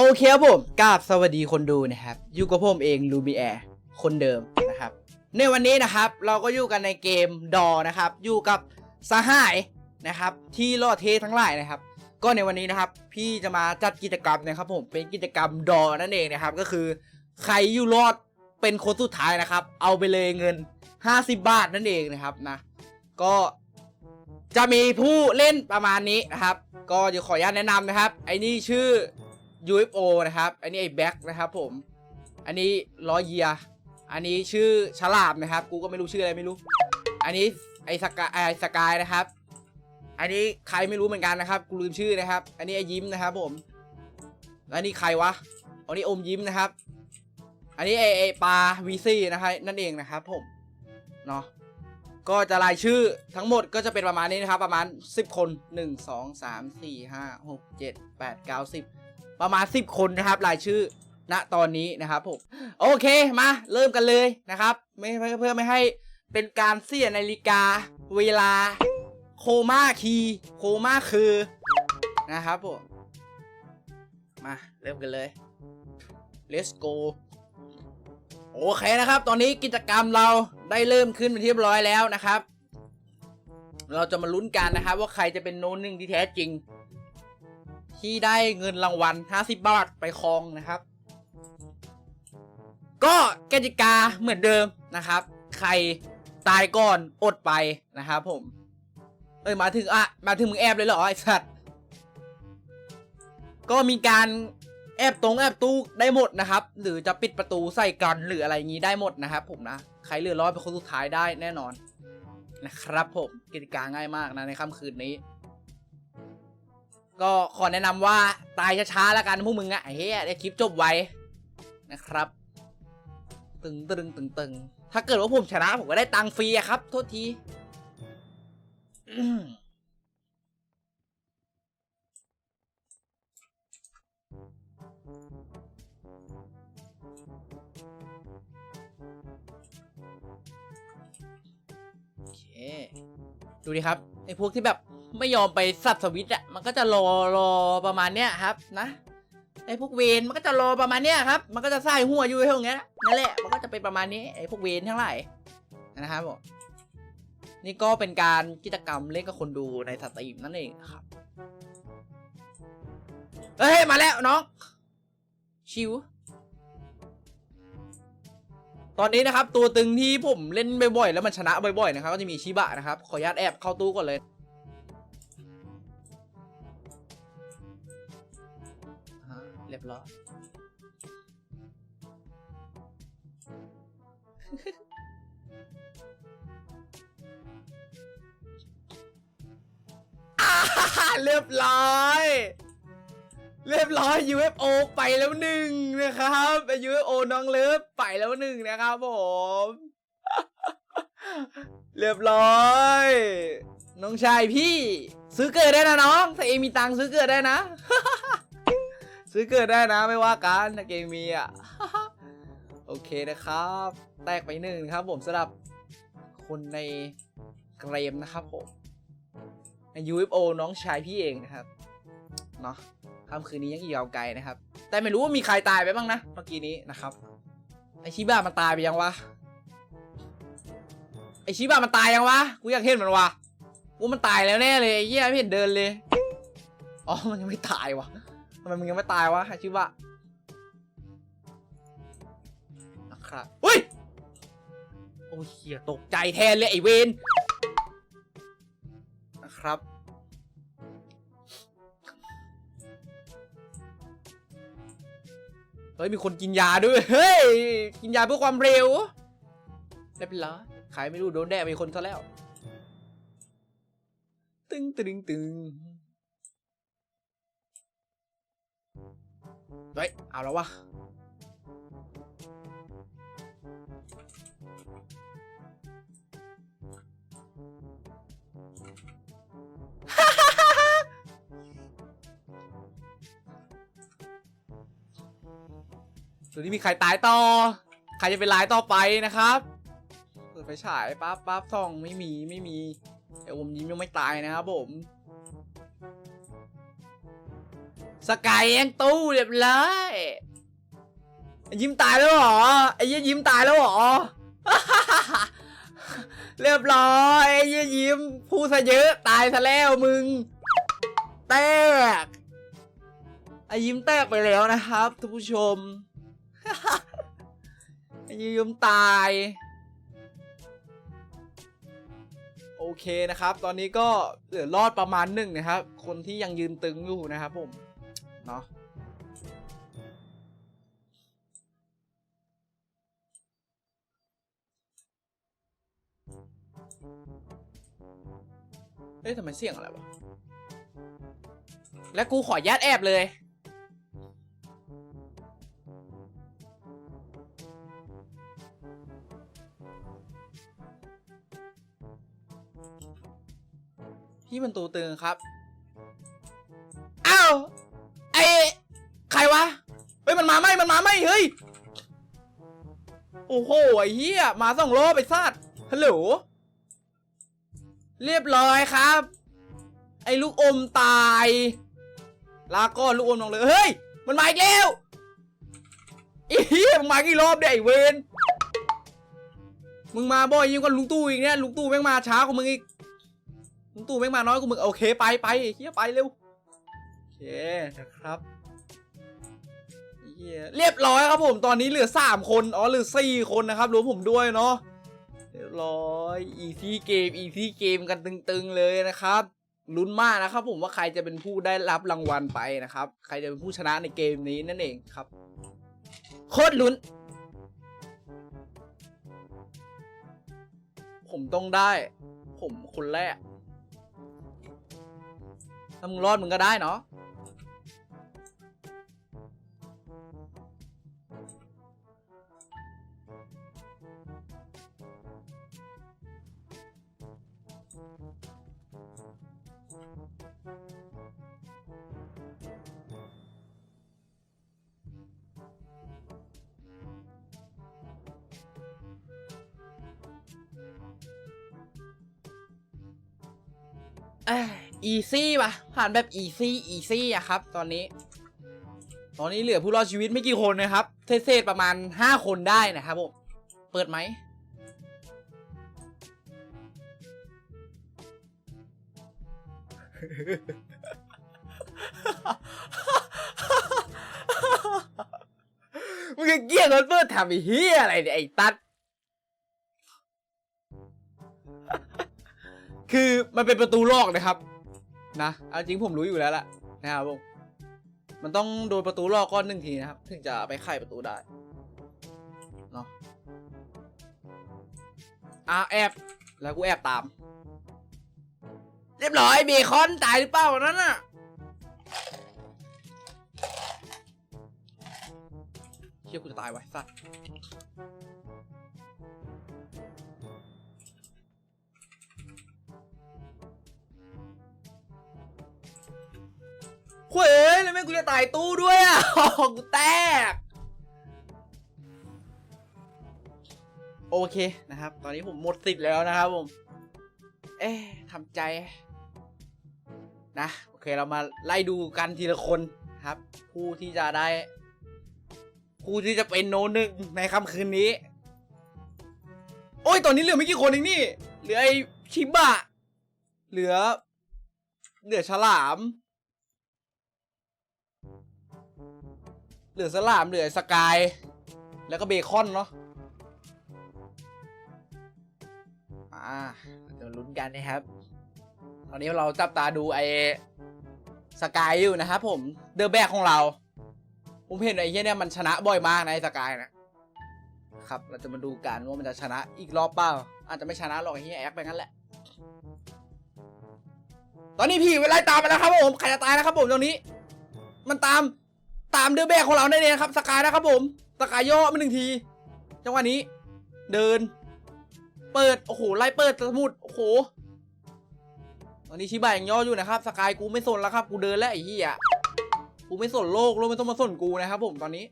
โอเคครับผมกราบสวัสดีคนดูนะครับ อยู่กับผมเองลูบีแอร์คนเดิมนะครับ ในวันนี้นะครับเราก็อยู่กันในเกมดอนะครับ อยู่กับสหายนะครับ ที่ล่อเททั้งหลายนะครับ ก็ในวันนี้นะครับ พี่จะมาจัดกิจกรรมนะครับ ผมเป็นกิจกรรมดอนั่นเองนะครับ ก็คือ ใครอยู่รอดเป็นคนสุดท้ายนะครับ เอาไปเลยเงิน 50 บาทนั่นเองนะครับนะ ก็จะมีผู้เล่นประมาณนี้นะครับ ก็เดี๋ยวขออนุญาตแนะนำนะครับ ไอ้นี่ชื่อ UFO นะครับ อันนี้ไอ้แบ็คนะครับผม อันนี้ล้อเยีย อันนี้ชื่อฉลามนะครับ กูก็ไม่รู้ชื่ออะไรไม่รู้ อันนี้ไอ้สกายไอ้สกายนะครับ อันนี้ใครไม่รู้เหมือนกันนะครับ กูลืมชื่อนะครับ อันนี้ไอ้ยิ้มนะครับ ผมแล้วอันนี้ใครวะ อันนี้อมยิ้มนะครับ อันนี้ไอ้ไอ้ปลาวีซี่นะครับนั่นเองนะครับ ผม เนาะก็จะรายชื่อทั้งหมดก็จะเป็นประมาณนี้นะครับ ประมาณ 10 คน 1 2 3 4 5 6 7 8 9 10 ประมาณ 10 คนนะครับรายชื่อณตอนนี้นะครับผมโอเคมาเริ่มกันเลยนะครับ ไม่เพื่อเพื่อไม่ให้เป็นการเสียนาฬิกา เวลา โคม่าคีโคม่าคือนะครับผมมาเริ่มกันเลย let's go โอเคนะครับ ตอนนี้กิจกรรมเราได้เริ่มขึ้นเป็นที่เรียบร้อยแล้วนะครับ เราจะมาลุ้นกันนะครับ ว่าใครจะเป็นโน้นหนึ่งที่แท้จริง ที่ได้เงินรางวัล 50 บาทไปครองนะครับ ก็กติกาเหมือนเดิมนะครับ ใครตายก่อนอดไปนะครับผม เอ้ยมาถึงอะมาถึงมึงแอบเลยเหรอไอ้สัตว์ก็มีการแอบตรงแอบตู้ได้หมดนะครับ หรือจะปิดประตูใส่กันหรืออะไรอย่างนี้ได้หมดนะครับ ผมนะใครเหลือรอดเป็นคนสุดท้ายได้แน่นอนนะครับผมกิจการง่ายมากนะในค่ำคืนนี้ ก็ขอแนะนำว่าตายช้าๆแล้วกันพวกมึงอะไอ้เฮ้ยได้คลิปจบไวนะครับ ตึงตึงตึงตึงถ้าเกิดว่าผมชนะผมก็ได้ตังค์ฟรีอะครับ โทษทีโอเคดูดิครับไอ้พวกที่แบบ ไม่ยอมไปสับสวิตอะมันก็จะรอรอประมาณเนี้ยครับ นะไอ้พวกเวนมันก็จะรอประมาณเนี้ยครับ มันก็จะใส่หัวอยู่เท่านี้ยนั่นแหละ มันก็จะเป็นประมาณนี้ไอ้พวกเวนทั้งหลายนะครับผมนี่ก็เป็นการกิจกรรมเล่นกับคนดูในสตรีมนั่นเองครับเฮ้ยมาแล้วน้องชิวตอนนี้นะครับ ตัวตึงที่ผมเล่นบ่อยๆแล้วมันชนะบ่อยๆนะครับ ก็จะมีชิบะนะครับ ขออนุญาตแอบเข้าตู้ก่อนเลย เรียบร้อยเรียบร้อย เรียบร้อย UFO ไปแล้วหนึ่งนะครับ UFO น้องเลิฟไปแล้วหนึ่งนะครับผม เรียบร้อย น้องชายพี่ ซื้อเกิดได้นะน้อง ถ้าเองมีตังค์ซื้อเกิดได้นะ ซื้อเกิดได้นะไม่ว่ากันถ้าเกงมีอะ โอเคนะครับ แตกไปหนึ่งครับผมสำหรับคนในเกมนะครับผมใน UFO น้องชายพี่เองนะครับ เนาะค่ำคืนนี้ยังอีกยาวไกลนะครับ แต่ไม่รู้ว่ามีใครตายไปบ้างนะ เมื่อกี้นี้นะครับ ไอชิบะมันตายไปยังวะ ไอชิบะมันตายยังวะ กูอยากเห็นมันวะ กูมันตายแล้วแน่เลยไอ้เหี้ยไม่เห็นเดินเลย อ๋อ มันยังไม่ตายวะ ไมมึงยังไม่ตายวะไอชิบะนะครับอุ้ย โอ้ยเหี้ยตกใจแทนเลยไอเวนนะครับ เฮ้ย มีคนกินยาด้วย เฮ้ย กินยาเพื่อความเร็ว ได้เป็นเหรอขายไม่รู้โดนแดกไปคนซะแล้ว ตึงตึงตึง เฮ้ย เอาแล้ววะ ส่วนนี้มีใครตายต่อ ใครจะเป็นรายต่อไปนะครับเปิดไฟฉายปั๊บปั๊บส่องไม่มีไม่มีไออมยิ้มยังไม่ตายนะครับผม สกายแองตู้เรียบร้อยยิ้มตายแล้วเหรอไอ้ยี่ยิ้มตายแล้วเหรอ เรียบร้อยไอ้ยี่ยิ้มพูดซะเยอะตายซะแล้วมึง แตกไอ้ยิ้มแตกไปแล้วนะครับท่านผู้ชมไอ้ยิ้มตาย โอเคนะครับ ตอนนี้ก็เหลือรอดประมาณหนึ่งนะครับ คนที่ยังยืนตึงอยู่นะครับผม เนาะเอ๊ะทำไมเสียงอะไรวะ และกูขอยัดแอบเลย พี่มันตูตึงครับ อ้าว มาไหมมันมาไหมเฮ้ย โอ้โหไอ้เหี้ยมาสองรอบไปซาดฮัลโหล เรียบร้อยครับ ไอ้ลูกอมตาย ลาก่อนลูกอมลงเลยเฮ้ย มันมาอีกแล้วไอ้เหี้ยมันมากี่รอบเนี่ยไอ้เวนมึงมาบ่อยยิ่งกว่าลุงตู้อีกเนี่ยลุงตู้แม่งมาช้ากว่ามึงอีกลุงตู่แม่งมาน้อยกว่ามึงโอเคไปไปเฮียไปเร็วโอเคนะครับ เฮียเรียบร้อยครับผมตอนนี้เหลือสามคนอ๋อเหลือสี่คนนะครับรวมผมด้วยเนาะเรียบร้อยอีซี่เกมอีซี่เกมกันตึงๆเลยนะครับลุ้นมากนะครับผมว่าใครจะเป็นผู้ได้รับรางวัลไปนะครับ ใครจะเป็นผู้ชนะในเกมนี้นั่นเองครับ โคตรลุ้น ผมต้องได้ ผมคนแรกถ้ามึงรอดมึงก็ได้เนาะ อีซี่ป่ะ ผ่านแบบอีซี่อีซี่อะครับ ตอนนี้ ตอนนี้เหลือผู้รอดชีวิตไม่กี่คนนะครับ เศษๆประมาณห้าคนได้นะครับผม เปิดไหม มึงเกลียดรถเปิดทำไอ้เฮียอะไรเนี่ยไอ้ตัด คือมันเป็นประตูลอกนะครับ นะเอาจริงผมรู้อยู่แล้วล่ะนะครับผมมันต้องโดนประตูลอกก้อนหนึ่งทีนะครับ ถึงจะไปไขประตูได้เนาะอะแอบแล้วกูแอบตาม เรียบร้อยเบคอนตายหรือเปล่าวันนั้นน่ะเชี่ยกูจะตายไว้สัตว์ เฮ้ยแล้วแม่งกูจะตายตู้ด้วยอะ กูแตก โอเคนะครับ ตอนนี้ผมหมดสิทธิ์แล้วนะครับผม เอ๊ะทำใจ นะ โอเคเรามาไล่ดูกันทีละคนครับ ผู้ที่จะได้ ผู้ที่จะเป็นโนหนึ่งในค่ำคืนนี้ โอ้ย ตอนนี้เหลือไม่กี่คนเองนี่ เหลือไอชิบะ เหลือ เหลือฉลาม เหลือสลามเหลือสกาย แล้วก็เบคอนเนาะอ่าเดี๋ยวลุ้นกันนะครับ ตอนนี้เราจับตาดูไอ้สกายอยู่นะครับผมเดอะแบกของเรา ผมเห็นไอ้เหี้ยเนี่ยมันชนะบ่อยมากนะไอ้สกายนะครับเราจะมาดูกันว่ามันจะชนะอีกรอบเปล่า อาจจะไม่ชนะหรอกไอ้เหี้ยแอคไปงั้นแหละ ตอนนี้พี่เวลาตามมาแล้วครับผมใครจะตายนะครับผมตรงนี้ มันตาม ตามเดอะแบกของเราแน่ๆครับสกายนะครับผมสกายย่อมาหนึ่งที จังหวะนี้ เดิน เปิด โอ้โห ไล่เปิดสมุด โอ้โห ตอนนี้ชิบะยังย่ออยู่นะครับสกายกูไม่สนแล้วครับ กูเดินแล้วไอ้เหี้ยกูไม่สนโลก โลกไม่ต้องมาสนกูนะครับผมตอนนี้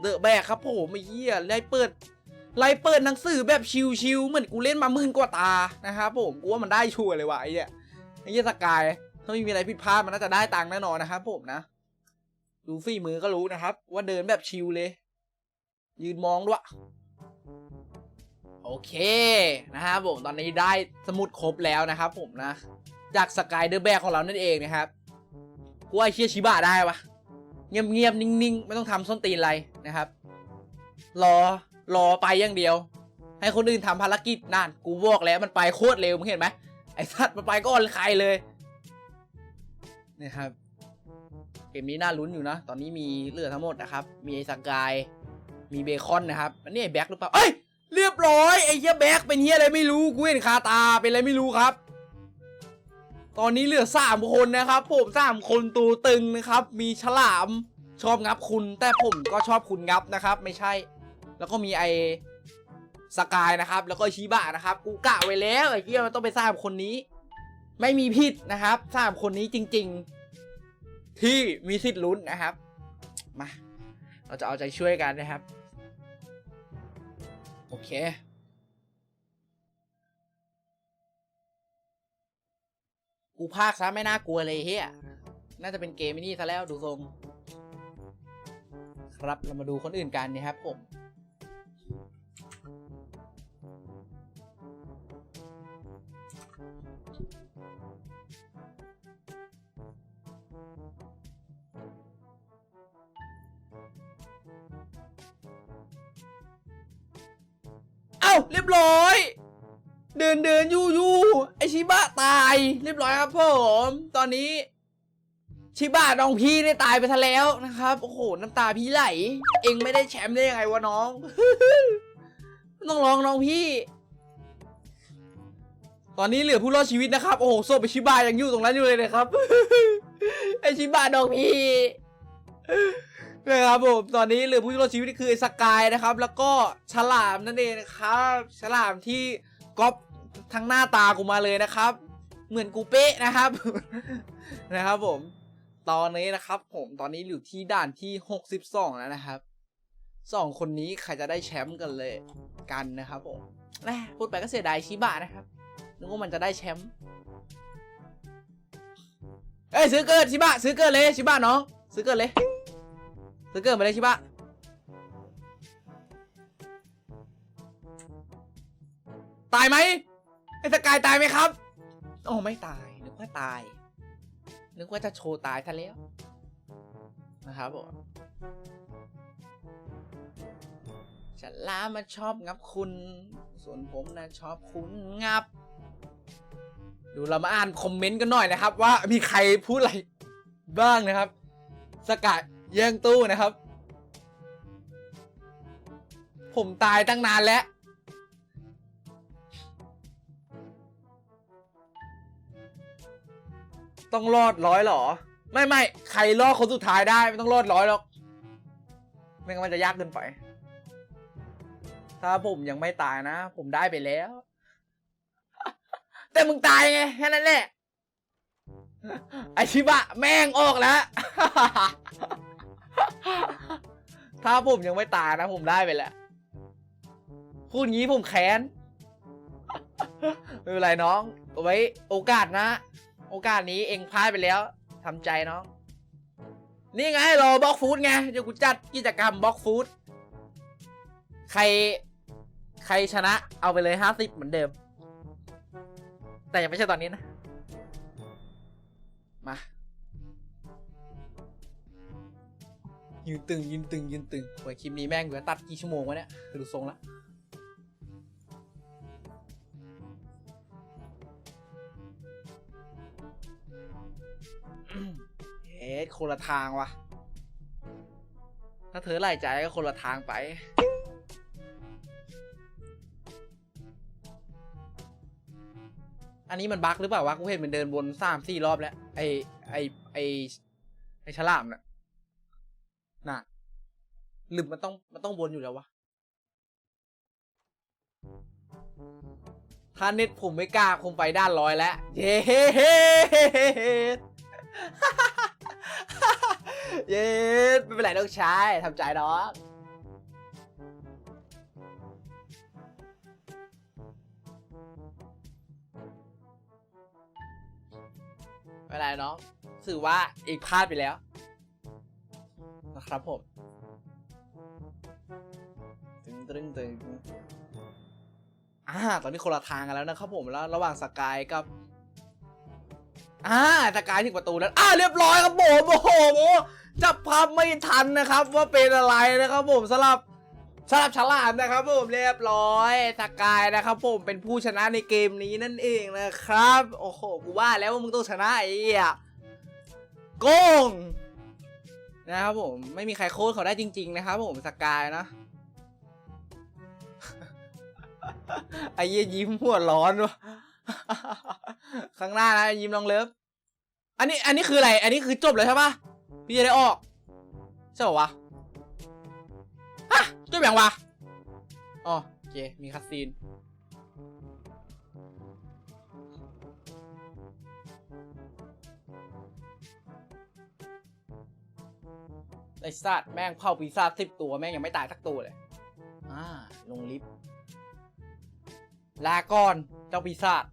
เดอะแบกครับผมไอ้เหี้ยไล่เปิดไล่เปิดหนังสือแบบชิวๆเหมือนกูเล่นมาหมื่นกว่าตานะครับผมกูว่ามันได้ชัวร์เลยว่ะไอ้เหี้ยไอ้เหี้ยสกาย ถ้าไม่มีอะไรผิดพลาดมันน่าจะได้ตังค์แน่นอนนะครับผมนะ ดูฝีมือก็รู้นะครับ ว่าเดินแบบชิลเลย ยืนมองด้วยโอเคนะครับผมตอนนี้ได้สมุดครบแล้วนะครับผมนะ จากสกายเดอร์แบกของเรานั่นเองนะครับกูไอเชียชิบะได้ปะเงียบเงียบๆนิ่งๆ ไม่ต้องทำส้นตีนอะไรนะครับ รอรอไปอย่างเดียว ให้คนอื่นทำภารกิจนั่นกูบอกแล้วมันไปโคตรเร็วมึงเห็นไหมไอสัตว์มันไปก็อ่อนใครเลย นี่ครับเกมนี้น่าลุ้นอยู่นะ ตอนนี้มีเลือทั้งหมดนะครับ มีไอสกาย มีเบคอนนะครับ อันนี้ไอแบ็คหรือเปล่า เอ้ย เรียบร้อย ไอ้เหี้ยแบ็คเป็นเหี้ยอะไรไม่รู้ กูเห็นคาตา เป็นอะไรไม่รู้ครับ ตอนนี้เหลือสามคนนะครับ ผมสามคนตัวตึงนะครับ มีฉลาม ชอบงับคุณ แต่ผมก็ชอบคุณงับนะครับ ไม่ใช่ แล้วก็มีไอสกายนะครับ แล้วก็ชิบะนะครับ กูกะไว้แล้วไอ้เหี้ยมันต้องไปสามคนนี้ ไม่มีผิดนะครับสามคนนี้จริง ๆ ที่มีสิทธิ์ลุ้นนะครับ มา เราจะเอาใจช่วยกันนะครับ โอเคกูพากซะไม่น่ากลัวเลยเฮียน่าจะเป็นเกมนี่ซะแล้วดูทรง ครับเรามาดูคนอื่นกันนะครับผม เอ้าเรียบร้อย เดินเดินยู่ยู่ไอชิบะตาย เรียบร้อยครับผมตอนนี้ ชิบะน้องพี่ได้ตายไปซะแล้วนะครับ โอ้โหน้ำตาพี่ไหล เองไม่ได้แชมป์ได้ยังไงวะน้องต้องร้องน้องพี่ ตอนนี้เหลือผู้รอดชีวิตนะครับ โอ้โหโซไปชิบะยังอยู่ตรงนั้นอยู่เลยนะครับไอชิบะน้องพี่ นะครับผมตอนนี้เหลือผู้รอดชีวิตคือไอสกายนะครับ แล้วก็ฉลามนั่นเองนะครับฉลามที่ก๊อปทั้งหน้าตากูมาเลยนะครับ เหมือนกูเป๊ะนะครับ นะครับผม ตอนนี้นะครับ ผมตอนนี้อยู่ที่ด่านที่ 62 แล้วนะครับสองคนนี้ใครจะได้แชมป์กันเลยกันนะครับผมแหมพูดไปก็เสียดายชิบะนะครับนึกว่ามันจะได้แชมป์เอ้ยซื้อเกิดชิบะซื้อเกิดเลยชิบะน้องซื้อเกิดเลย ซื้อเกิดมาเลยชิบะตายไหมไอ้สกายตายไหมครับโอ้ไม่ตายนึกว่าตายนึกว่าจะโชว์ตายซะแล้วนะครับผมฉันลามาชอบงับคุณ ส่วนผมนะชอบคุณงับ ดูเรามาอ่านคอมเมนต์กันหน่อยนะครับ ว่ามีใครพูดอะไรบ้างนะครับ สกัด แย่งตู้นะครับ ผมตายตั้งนานแล้ว ต้องรอดร้อยหรอ ไม่ไม่ใครรอดคนสุดท้ายได้ ไม่ต้องรอดร้อยหรอกไม่งั้นมันจะยากเกินไป ถ้าผมยังไม่ตายนะ ผมได้ไปแล้ว แต่มึงตายไงแค่นั้นแหละไอชิบะแม่งออกแล้ว ถ้าผมยังไม่ตายนะผมได้ไปแล้วพูดงี้ผมแค้น ไม่เป็นไรน้องเอาไว้โอกาสนะ โอกาสนี้เองพลาดไปแล้วทำใจน้อง นี่ไงรอบล็อกฟู้ดไงเดี๋ยวกูจัดกิจกรรมบล็อกฟู้ดใคร ใครชนะเอาไปเลยห้าสิบเหมือนเดิม แต่ยังไม่ใช่ตอนนี้นะ มา ยืนตึงยืนตึงยืนตึงโอ้ยคลิปนี้แม่งเหลือตัดกี่ชั่วโมงวะเนี่ยดูทรงละเอ๊ะคนละทางวะถ้าเธอไล่ใจก็คนละทางไปอันนี้มันบั๊กหรือเปล่าวะกูเห็นมันเดินวนสามสี่รอบแล้ว ไอไอไอไอฉลามน่ะ น่ะหรือมันต้องมันต้องวนอยู่แล้ววะถ้าเน็ตผมไม่กล้าคงไปด้านร้อยแล้ว เย้เย้ไม่เป็นไรน้องชายทำใจน้องไม่เป็นไรเนาะถือว่าเอกพลาดไปแล้ว นะครับผมตึงตึงตึงอ่าตอนนี้คนละทางกันแล้วนะครับผมแล้ว ระหว่างสกายกับอ่าสกายถึงประตูแล้วอ่าเรียบร้อยครับผมโอ้โหจับภาพไม่ทันนะครับ ว่าเป็นอะไรนะครับผมสำหรับสำหรับฉลามนะครับผมเรียบร้อยสกายนะครับผมเป็นผู้ชนะในเกมนี้นั่นเองนะครับ โอ้โหกูว่าแล้วว่ามึงต้องชนะไอ้เหี้ยโกง นะครับผมไม่มีใครโค้ดเขาได้จริง ๆ นะครับผมสกายนะไอ้เหี้ยยิ้มหัวร้อนวะข้างหน้านะยิ้มลองเลิฟอันนี้อันนี้คืออะไร อันนี้คือจบเลยใช่ปะพี่จะได้ออกใช่ปะวะฮะจบยังวะอ๋อโอเคมีคัสซีน ไอ้สัตว์แม่งเผาปีศาจสิบตัวแม่งยังไม่ตายสักตัวเลย อ่า ลงลิฟต์ลาก่อนเจ้าปีศาจ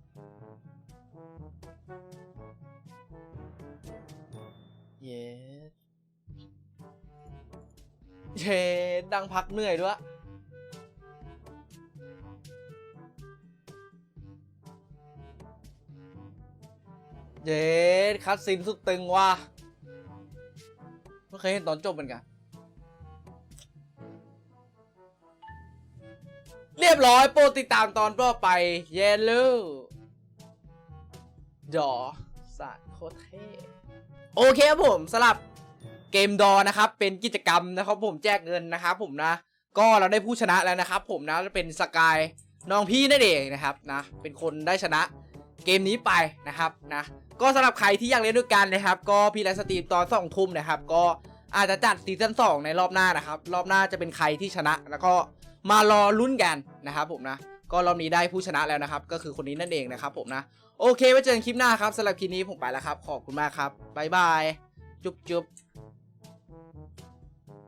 เย้เย้ดังพักเหนื่อยด้วย เย้คัดซินสุดตึงว่ะ เคยเห็นตอนจบเหมือนกัน เรียบร้อยโปรดติดตามตอนต่อไป เยลลูดอสัตว์โคตรเท่โอเคครับผมสำหรับเกมดอนะครับ เป็นกิจกรรมนะครับผมแจกเงินนะครับผมนะ ก็เราได้ผู้ชนะแล้วนะครับ ผมนะเป็นสกายน้องพี่นั่นเองนะครับนะเป็นคนได้ชนะเกมนี้ไปนะครับนะก็สำหรับใครที่อยากเล่นด้วยกันนะครับ ก็พี่ไลฟ์สตรีมตอนสองทุ่มนะครับ ก็ อาจจะจัดซีซั่นสองในรอบหน้านะครับ รอบหน้าจะเป็นใครที่ชนะ แล้วก็มารอลุ้นกันนะครับผมนะ ก็รอบนี้ได้ผู้ชนะแล้วนะครับ ก็คือคนนี้นั่นเองนะครับผมนะ โอเคไว้เจอกันคลิปหน้าครับสำหรับคลิปนี้ผมไปแล้วครับ ขอบคุณมากครับบ๊ายบายจุ๊บจุ๊บ